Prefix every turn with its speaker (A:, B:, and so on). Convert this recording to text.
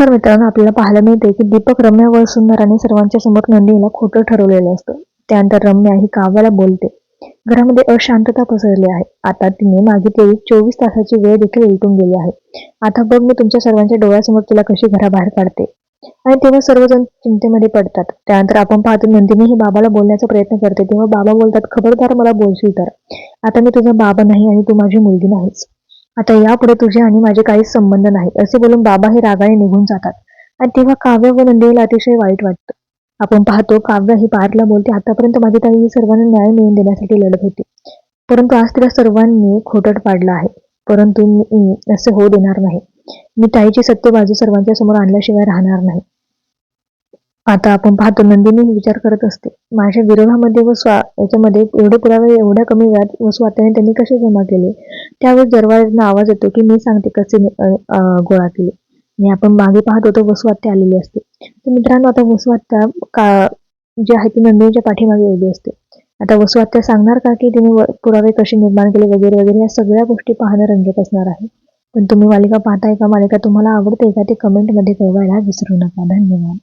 A: नमस्कार मित्रांनो आपल्याला पाहायला मिळते की दीपक रम्या व सुंदर आणि सर्वांच्या समोर नंदिनीला खोटं ठरवलेलं असतं. त्यानंतर रम्या ही काव्याला बोलते. घरामध्ये अशांतता पसरली आहे. आता तिने मागितलेली चोवीस तासाची वेळ देखील उलटून गेली आहे. आता बघ मी तुमच्या सर्वांच्या डोळ्यासमोर तुला कशी घराबाहेर काढते. आणि तेव्हा सर्वजण चिंतेमध्ये पडतात. त्यानंतर आपण पाहतो नंदिनी ही बाबाला बोलण्याचा प्रयत्न करते. तेव्हा बाबा बोलतात खबरदार मला बोलशील तर. आता मी तुझा बाबा नाही आणि तू माझी मुलगी नाहीस. आता यापुढे तुझे आणि माझे काहीच संबंध नाही असे बोलून बाबा हे रागाने निघून जातात. आणि तेव्हा काव्य व नंदिनीला अतिशय वाईट वाटतं. आपण पाहतो काव्य ही पारला बोलते आतापर्यंत माझी ताई ही सर्वांना न्याय मिळवून देण्यासाठी लढत होती. परंतु आज तिला सर्वांनी खोटट पाडलं आहे. परंतु मी असे होऊ देणार नाही. मी ताईची सत्य बाजू सर्वांच्या समोर आणल्याशिवाय राहणार नाही. आता आपण पाहतो नंदिनी विचार करत असते माझ्या विरोधामध्ये व स्वा याच्यामध्ये एवढे पुरावे एवढ्या कमी वेळात व स्वात्याने त्यांनी कसे जमा केले? त्यावेळेस दरवाजांना आवाज येतो की मी सांगते कसे मी, गोळा केले. आणि आपण मागे पाहत होतो वसुवात्या आलेली असते. तर मित्रांनो आता वसुवात्या का जी आहे ती नंदिनीच्या पाठीमागे उभी असते. आता वसुवात्या सांगणार का की तिने पुरावे कसे निर्माण केले वगैरे वगैरे या सगळ्या गोष्टी पाहणं रंजक असणार आहे. पण तुम्ही मालिका पाहताय का मालिका तुम्हाला आवडते का ते कमेंटमध्ये कळवायला विसरू नका. धन्यवाद.